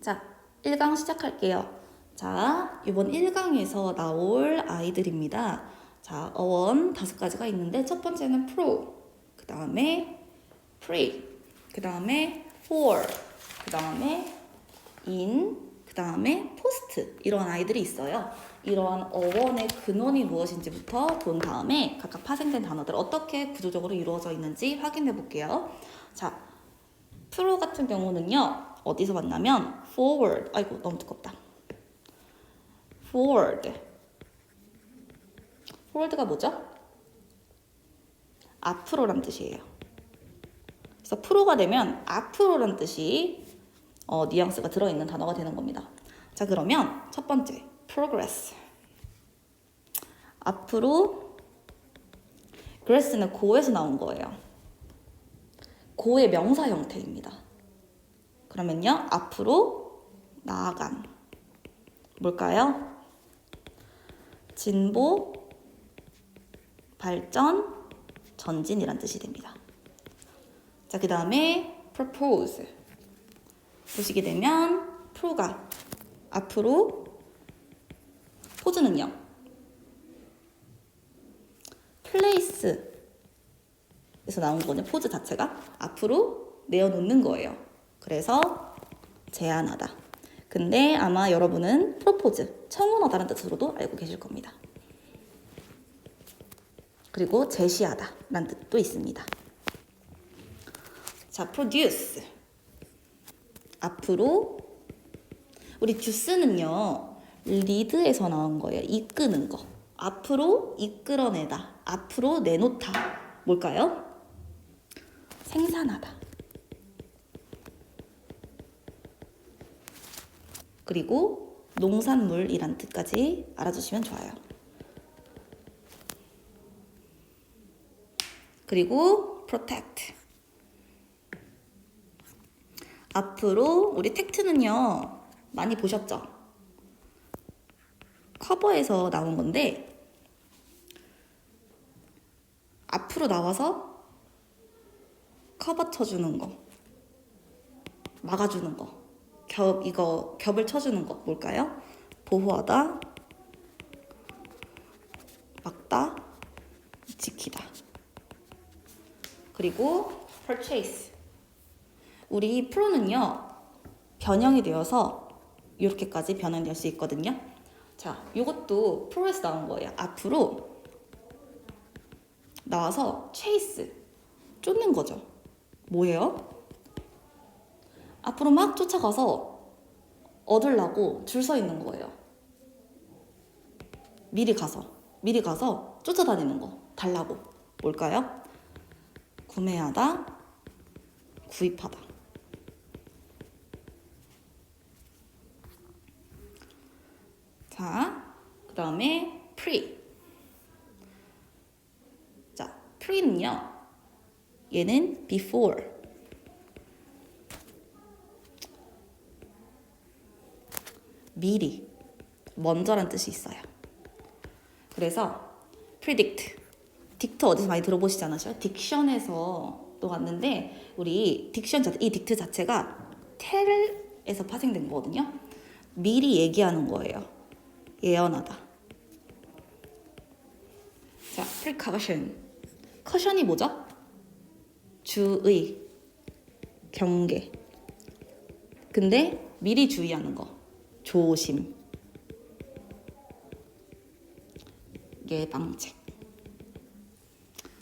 자, 1강 시작할게요. 자, 이번 1강에서 나올 아이들입니다. 자, 어원 다섯 가지가 있는데 첫 번째는 pro, 그 다음에 pre, 그 다음에 for, 그 다음에 in, 그 다음에 post 이런 아이들이 있어요. 이러한 어원의 근원이 무엇인지부터 본 다음에 각각 파생된 단어들 어떻게 구조적으로 이루어져 있는지 확인해 볼게요. 자, 프로 같은 경우는요. 어디서 봤냐면 forward. 아이고 너무 두껍다. forward. forward가 뭐죠? 앞으로란 뜻이에요. 그래서 프로가 되면 앞으로란 뜻이 어, 뉘앙스가 들어있는 단어가 되는 겁니다. 자 그러면 첫 번째 progress. 앞으로 grass는 고에서 나온 거예요. 고의 명사 형태입니다. 그러면요, 앞으로 나아간. 뭘까요? 진보, 발전, 전진이란 뜻이 됩니다. 자, 그 다음에 propose. 보시게 되면 pro가 앞으로 포즈는요. place에서 나온 거는 포즈 자체가 앞으로 내어놓는 거예요. 그래서 제안하다. 근데 아마 여러분은 프로포즈, 청혼하다는 뜻으로도 알고 계실 겁니다. 그리고 제시하다 라는 뜻도 있습니다. 자, produce. 앞으로 우리 주스는요. 리드에서 나온 거예요. 이끄는 거. 앞으로 이끌어내다. 앞으로 내놓다. 뭘까요? 생산하다. 그리고 농산물이란 뜻까지 알아주시면 좋아요. 그리고 protect. 앞으로 우리 텍트는요 많이 보셨죠? 커버에서 나온 건데 앞으로 나와서 커버 쳐주는 거 막아주는 거 겹, 이거 겹을 쳐주는 거 뭘까요? 보호하다, 막다, 지키다. 그리고 purchase. 우리 프로는요, 변형이 되어서 이렇게까지 변형될 수 있거든요. 자, 이것도 프로에서 나온 거예요. 앞으로 나와서 chase, 쫓는 거죠. 뭐예요? 앞으로 막 쫓아가서 얻으려고 줄 서 있는 거예요. 미리 가서, 미리 가서 쫓아다니는 거, 달라고. 뭘까요? 구매하다, 구입하다. 자, 그 다음에 pre. 자, pre는요, 얘는 before. 미리, 먼저란 뜻이 있어요. 그래서 predict, 딕트 어디서 많이 들어보시지 않으셔요? 딕션에서 또 왔는데 우리 딕션 자체, 이 딕트 자체가 텔에서 파생된 거거든요. 미리 얘기하는 거예요. 예언하다. 자, precaution. 커션이 뭐죠? 주의, 경계. 근데 미리 주의하는 거. 조심. 예방책.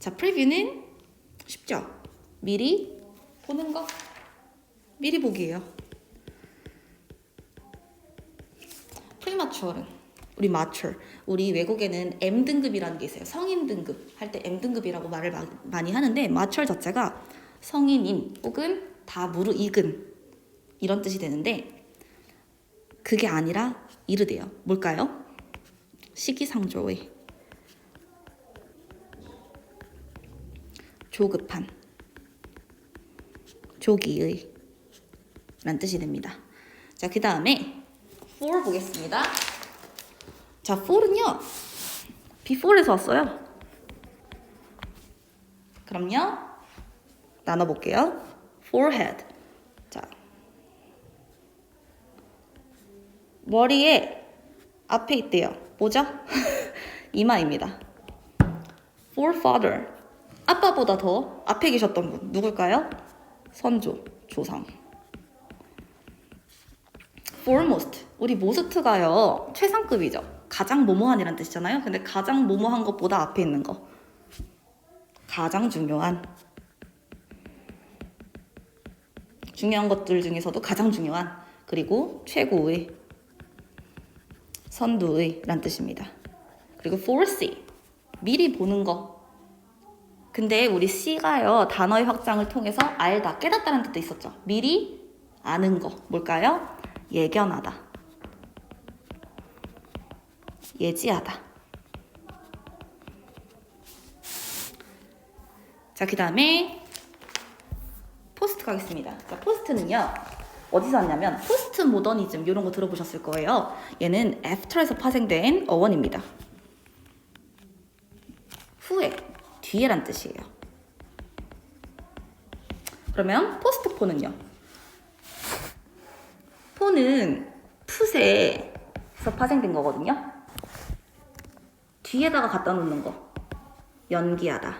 자, 프리뷰는 쉽죠? 미리 보는 거. 미리 보기예요. 프리마추얼은 우리 마추얼. 우리 외국에는 M 등급이라는 게 있어요. 성인 등급 할 때 M 등급이라고 말을 마, 많이 하는데 마추얼 자체가 성인인 혹은 다 무르익은 이런 뜻이 되는데 그게 아니라 이르대요. 뭘까요? 시기상조의 조급한 조기의 란 뜻이 됩니다. 자, 그 다음에 for 보겠습니다. 자, for는요. before에서 왔어요. 그럼요. 나눠볼게요. forehead. 머리에 앞에 있대요. 뭐죠? 이마입니다. forefather. 아빠보다 더 앞에 계셨던 분 누굴까요? 선조, 조상. foremost. 우리 모스트가요. 최상급이죠. 가장 모모한이란 뜻이잖아요. 근데 가장 모모한 것보다 앞에 있는 거. 가장 중요한. 중요한 것들 중에서도 가장 중요한. 그리고 최고의. 선두의 란 뜻입니다. 그리고 foresee. 미리 보는 거. 근데 우리 C가요, 단어의 확장을 통해서 알다, 깨닫다는 뜻도 있었죠. 미리 아는 거. 뭘까요? 예견하다. 예지하다. 자, 그 다음에 포스트 가겠습니다. 자, 포스트는요, 어디서 왔냐면, 포스트 모더니즘, 이런 거 들어보셨을 거예요. 얘는 after에서 파생된 어원입니다. 후에, 뒤에란 뜻이에요. 그러면 포스트 포는요? 포는 풋에서 파생된 거거든요. 뒤에다가 갖다 놓는 거. 연기하다.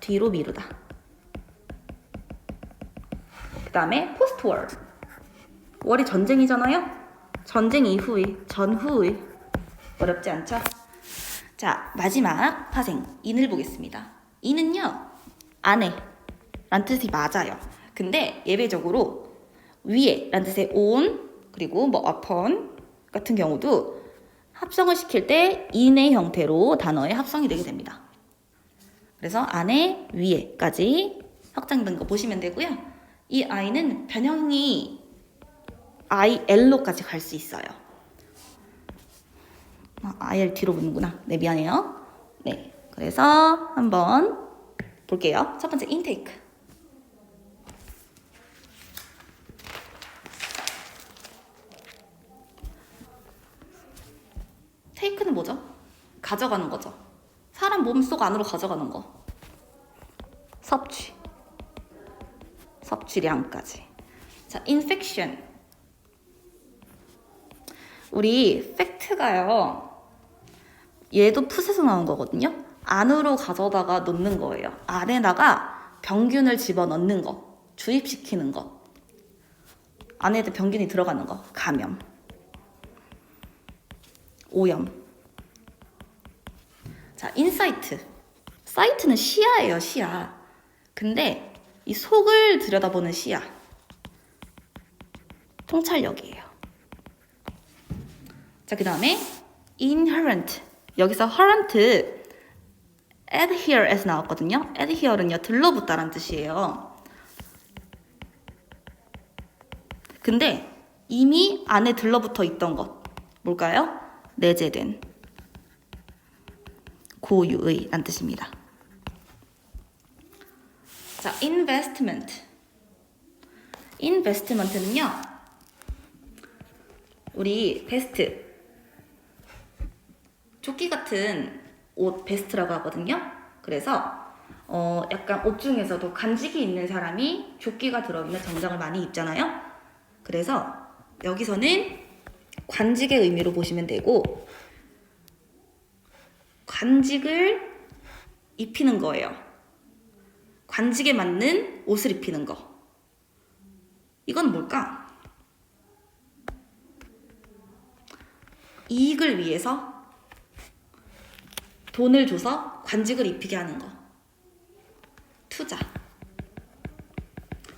뒤로 미루다. 그 다음에 포스트 월. 월이 전쟁이잖아요? 전쟁 이후의, 전후의. 어렵지 않죠? 자, 마지막 파생. 인을 보겠습니다. 인은요, 안에. 란 뜻이 맞아요. 근데 예외적으로 위에 란 뜻의 on 그리고 뭐 upon 같은 경우도 합성을 시킬 때 in의 형태로 단어의 합성이 되게 됩니다. 그래서 안에 위에까지 확장된 거 보시면 되고요. 이 i는 변형이 il로까지 갈 수 있어요. 아, il 뒤로 붙는구나. 네, 미안해요. 네, 그래서 한번 볼게요. 첫 번째 intake. 테이크는 뭐죠? 가져가는 거죠. 사람 몸 속 안으로 가져가는 거. 섭취. 섭취량까지. 자, infection. 우리 팩트가요. 얘도 풋에서 나온 거거든요. 안으로 가져다가 놓는 거예요. 안에다가 병균을 집어 넣는 거. 주입시키는 거. 안에도 병균이 들어가는 거. 감염. 오염. 자, 인사이트. 사이트는 시야예요, 시야. 근데 이 속을 들여다보는 시야. 통찰력이에요. 자, 그 다음에 inherent. 여기서 herent, adhere에서 나왔거든요. adhere는요, 들러붙다란 뜻이에요. 근데 이미 안에 들러붙어 있던 것. 뭘까요? 내재된 고유의 란 뜻입니다. 자, investment. investment는요. 우리 베스트 조끼 같은 옷 베스트라고 하거든요. 그래서 어, 약간 옷 중에서도 간직이 있는 사람이 조끼가 들어있는 정장을 많이 입잖아요. 그래서 여기서는 관직의 의미로 보시면 되고 관직을 입히는 거예요. 관직에 맞는 옷을 입히는 거. 이건 뭘까? 이익을 위해서 돈을 줘서 관직을 입히게 하는 거. 투자.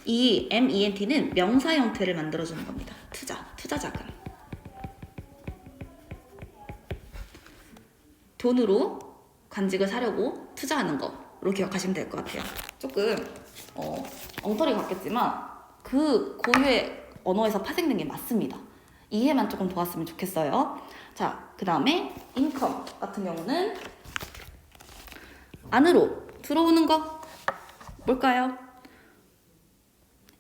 이 MENT는 명사 형태를 만들어주는 겁니다. 투자, 투자 자금. 돈으로 관직을 사려고 투자하는 거로 기억하시면 될 것 같아요. 조금 어, 엉터리 같겠지만 그 고유의 언어에서 파생된 게 맞습니다. 이해만 조금 도왔으면 좋겠어요. 자, 그 다음에 인컴 같은 경우는 안으로 들어오는 거 뭘까요?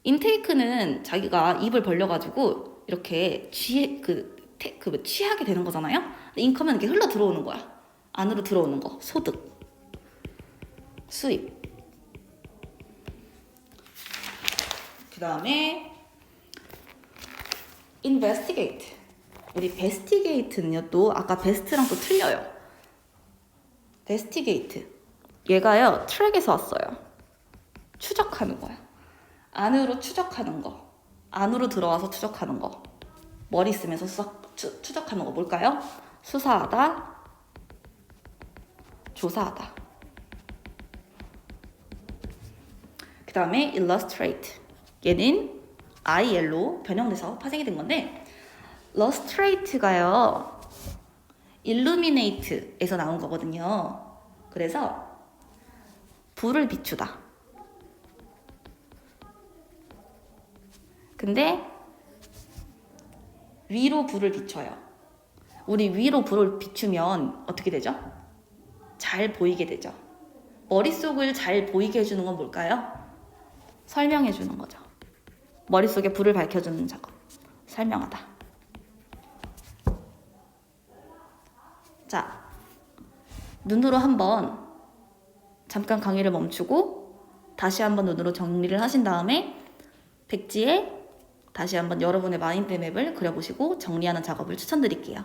인테이크는 자기가 입을 벌려가지고 이렇게 취, 그, 테, 그 취하게 되는 거잖아요. 인컴은 이렇게 흘러 들어오는 거야. 안으로 들어오는 거, 소득, 수입. 그 다음에 investigate. 우리 investigate는요 또 아까 best랑 또 틀려요. investigate. 얘가요 트랙에서 왔어요. 추적하는 거야. 안으로 추적하는 거. 안으로 들어와서 추적하는 거. 머리 쓰면서 수석, 추, 추적하는 거 뭘까요? 수사하다, 조사하다. 그 다음에 illustrate. 얘는 IL로 변형돼서 파생이 된 건데 illustrate가요 illuminate에서 나온 거거든요. 그래서 불을 비추다. 근데 위로 불을 비춰요. 우리 위로 불을 비추면 어떻게 되죠? 잘 보이게 되죠. 머릿속을 잘 보이게 해주는 건 뭘까요? 설명해 주는 거죠. 머릿속에 불을 밝혀주는 작업. 설명하다. 자, 눈으로 한번 잠깐 강의를 멈추고 다시 한번 눈으로 정리를 하신 다음에 백지에 다시 한번 여러분의 마인드맵을 그려보시고 정리하는 작업을 추천드릴게요.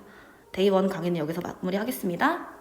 데이 원 강의는 여기서 마무리하겠습니다.